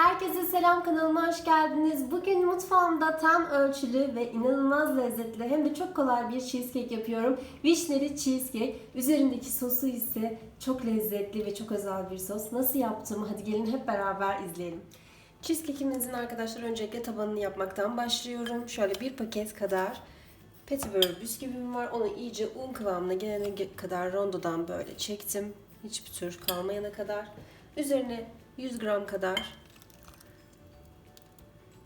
Herkese selam kanalıma hoş geldiniz. Bugün mutfağımda tam ölçülü ve inanılmaz lezzetli hem de çok kolay bir cheesecake yapıyorum. Vişneli cheesecake. Üzerindeki sosu ise çok lezzetli ve çok özel bir sos. Nasıl yaptığımı hadi gelin hep beraber izleyelim. Cheesecake'imizin arkadaşlar öncelikle tabanını yapmaktan başlıyorum. Şöyle bir paket kadar petibör bisküvim var. Onu iyice un kıvamına gelene kadar rondodan böyle çektim. Hiçbir tür kalmayana kadar. Üzerine 100 gram kadar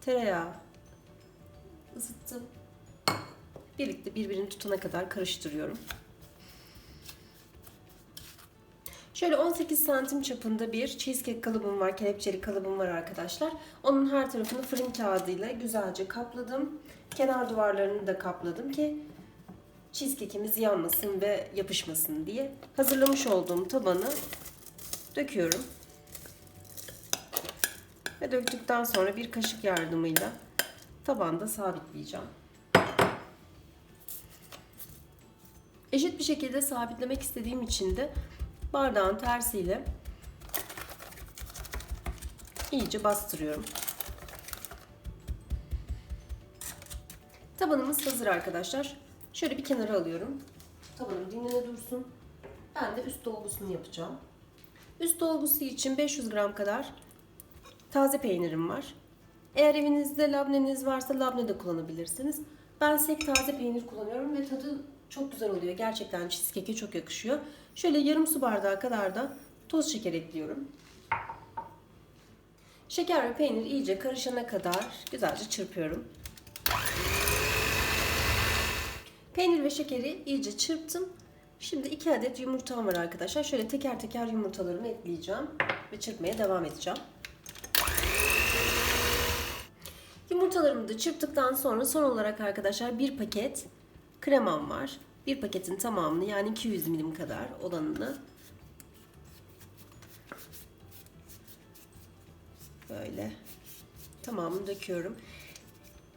tereyağı ısıttım. Birlikte birbirini tutana kadar karıştırıyorum. Şöyle 18 santim çapında bir cheesecake kalıbım var, kelepçeli kalıbım var arkadaşlar. Onun her tarafını fırın kağıdıyla güzelce kapladım. Kenar duvarlarını da kapladım ki cheesecake'imiz yanmasın ve yapışmasın diye. Hazırlamış olduğum tabanı döküyorum. Ve döktükten sonra bir kaşık yardımıyla tabanda sabitleyeceğim. Eşit bir şekilde sabitlemek istediğim için de bardağın tersiyle iyice bastırıyorum. Tabanımız hazır arkadaşlar. Şöyle bir kenara alıyorum. Tabanım dinlene dursun. Ben de üst dolgusunu yapacağım. Üst dolgusu için 500 gram kadar taze peynirim var. Eğer evinizde labneniz varsa labne de kullanabilirsiniz. Ben sek taze peynir kullanıyorum ve tadı çok güzel oluyor. Gerçekten cheesecake'e çok yakışıyor. Şöyle yarım su bardağı kadar da toz şeker ekliyorum. Şeker ve peynir iyice karışana kadar güzelce çırpıyorum. Peynir ve şekeri iyice çırptım. Şimdi iki adet yumurtam var arkadaşlar. Şöyle teker teker yumurtalarımı ekleyeceğim ve çırpmaya devam edeceğim. Yumurtalarımı da çırptıktan sonra son olarak arkadaşlar bir paket kremam var. Bir paketin tamamını yani 200 milim kadar olanını böyle tamamını döküyorum.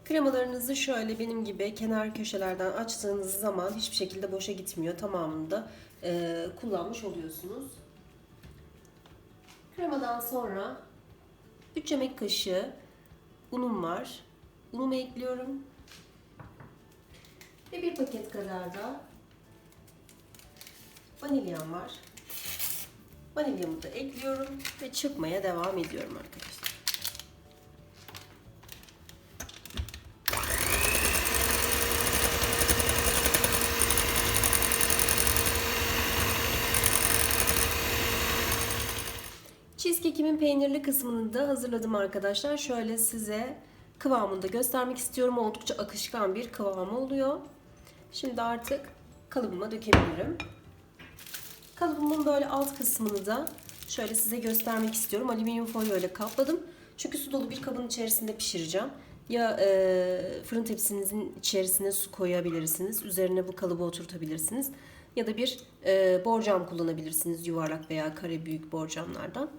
Kremalarınızı şöyle benim gibi kenar köşelerden açtığınız zaman hiçbir şekilde boşa gitmiyor. Tamamını da e, kullanmış oluyorsunuz. Kremadan sonra 3 yemek kaşığı unum var. Unumu ekliyorum. Ve bir paket kadar da vanilyam var. Vanilyamı da ekliyorum ve çırpmaya devam ediyorum arkadaşlar. Cheesecake'imin peynirli kısmını da hazırladım arkadaşlar. Şöyle size kıvamını da göstermek istiyorum. Oldukça akışkan bir kıvamı oluyor. Şimdi artık kalıbıma dökebilirim. Kalıbımın böyle alt kısmını da şöyle size göstermek istiyorum. Alüminyum folyo ile kapladım. Çünkü su dolu bir kabın içerisinde pişireceğim. Ya e, fırın tepsinizin içerisine su koyabilirsiniz. Üzerine bu kalıbı oturtabilirsiniz. Ya da bir e, borcam kullanabilirsiniz. Yuvarlak veya kare büyük borcamlardan.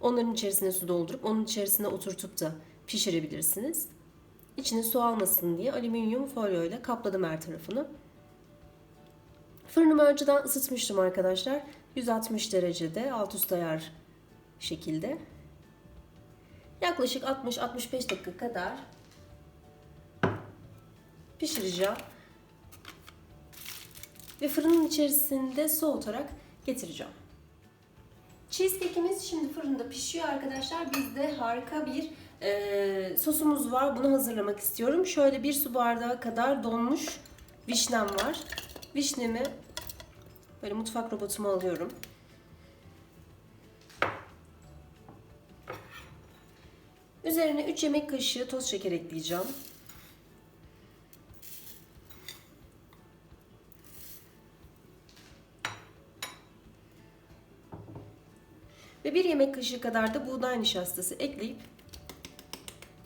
Onların içerisine su doldurup onun içerisine oturtup da pişirebilirsiniz. İçine su almasın diye alüminyum folyo ile kapladım her tarafını. Fırınımı önceden ısıtmıştım arkadaşlar. 160 derecede alt üst ayar şekilde. Yaklaşık 60-65 dakika kadar pişireceğim. Ve fırının içerisinde soğutarak getireceğim. Cheesecake'imiz şimdi fırında pişiyor arkadaşlar. Bizde harika bir e, sosumuz var. Bunu hazırlamak istiyorum. Şöyle bir su bardağı kadar donmuş vişnem var. Vişnemi böyle mutfak robotuma alıyorum. Üzerine 3 yemek kaşığı toz şeker ekleyeceğim. Ve bir yemek kaşığı kadar da buğday nişastası ekleyip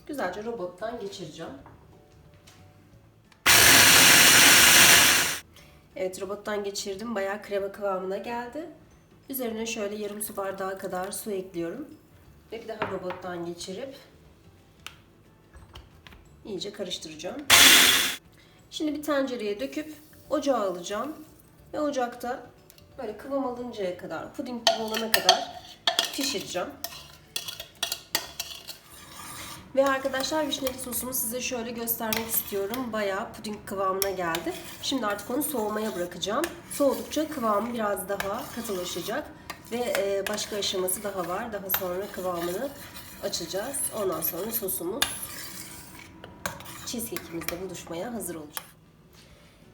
güzelce robottan geçireceğim. Evet robottan geçirdim. Bayağı krema kıvamına geldi. Üzerine şöyle yarım su bardağı kadar su ekliyorum. Ve bir daha robottan geçirip iyice karıştıracağım. Şimdi bir tencereye döküp ocağa alacağım. Ve ocakta böyle kıvam alıncaya kadar, puding gibi olana kadar pişireceğim. Ve arkadaşlar vişneli sosumu size şöyle göstermek istiyorum. Bayağı puding kıvamına geldi. Şimdi artık onu soğumaya bırakacağım. Soğudukça kıvamı biraz daha katılaşacak. Ve e, başka aşaması daha var. Daha sonra kıvamını açacağız. Ondan sonra sosumuz cheesecake'imizle buluşmaya hazır olacak.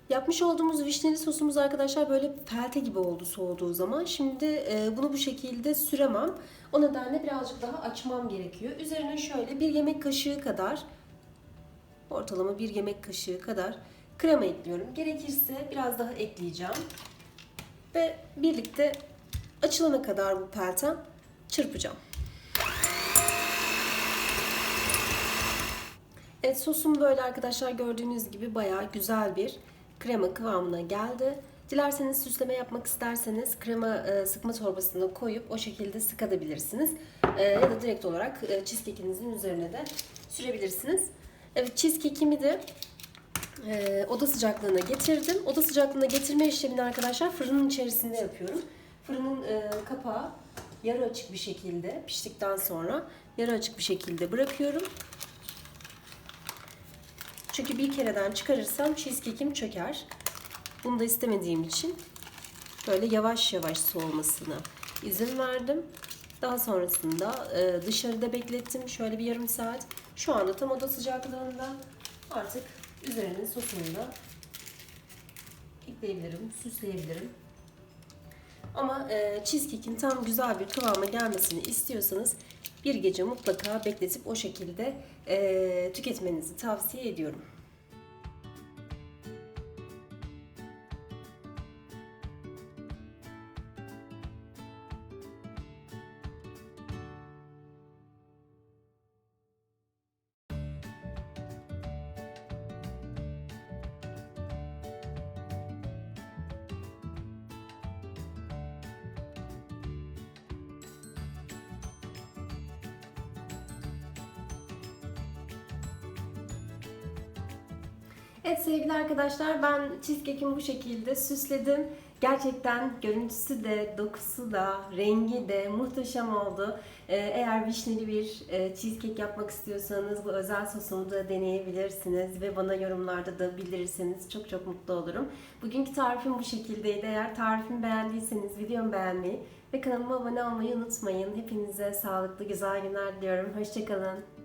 Yapmış olduğumuz vişneli sosumuz arkadaşlar böyle pelte gibi oldu soğuduğu zaman. Şimdi e, bunu bu şekilde süremem. O nedenle birazcık daha açmam gerekiyor. Üzerine şöyle bir yemek kaşığı kadar ortalama bir yemek kaşığı kadar krema ekliyorum. Gerekirse biraz daha ekleyeceğim. Ve birlikte açılana kadar bu peltem çırpacağım. Evet sosum böyle arkadaşlar gördüğünüz gibi bayağı güzel bir krema kıvamına geldi. Dilerseniz süsleme yapmak isterseniz krema e, sıkma torbasına koyup o şekilde sıkabilirsiniz. E, ya da direkt olarak e, cheesecake'inizin üzerine de sürebilirsiniz. Evet cheesecake'imi de oda sıcaklığına getirdim. Oda sıcaklığına getirme işlemini arkadaşlar fırının içerisinde yapıyorum. Fırının kapağı yarı açık bir şekilde piştikten sonra yarı açık bir şekilde bırakıyorum. Çünkü bir kereden çıkarırsam cheesecake'im çöker. Bunu da istemediğim için böyle yavaş yavaş soğumasına izin verdim. Daha sonrasında e, dışarıda beklettim şöyle bir yarım saat. Şu anda tam oda sıcaklığında artık üzerine sosunu da ekleyebilirim, süsleyebilirim. Ama e, cheesecake'in tam güzel bir kıvama gelmesini istiyorsanız bir gece mutlaka bekletip o şekilde e, tüketmenizi tavsiye ediyorum. Evet sevgili arkadaşlar ben cheesecake'imi bu şekilde süsledim. Gerçekten görüntüsü de, dokusu da, rengi de muhteşem oldu. Ee, eğer vişneli bir e, cheesecake yapmak istiyorsanız bu özel sosumu da deneyebilirsiniz ve bana yorumlarda da bildirirseniz çok çok mutlu olurum. Bugünkü tarifim bu şekildeydi. Eğer tarifimi beğendiyseniz videomu beğenmeyi ve kanalıma abone olmayı unutmayın. Hepinize sağlıklı güzel günler diliyorum. Hoşçakalın.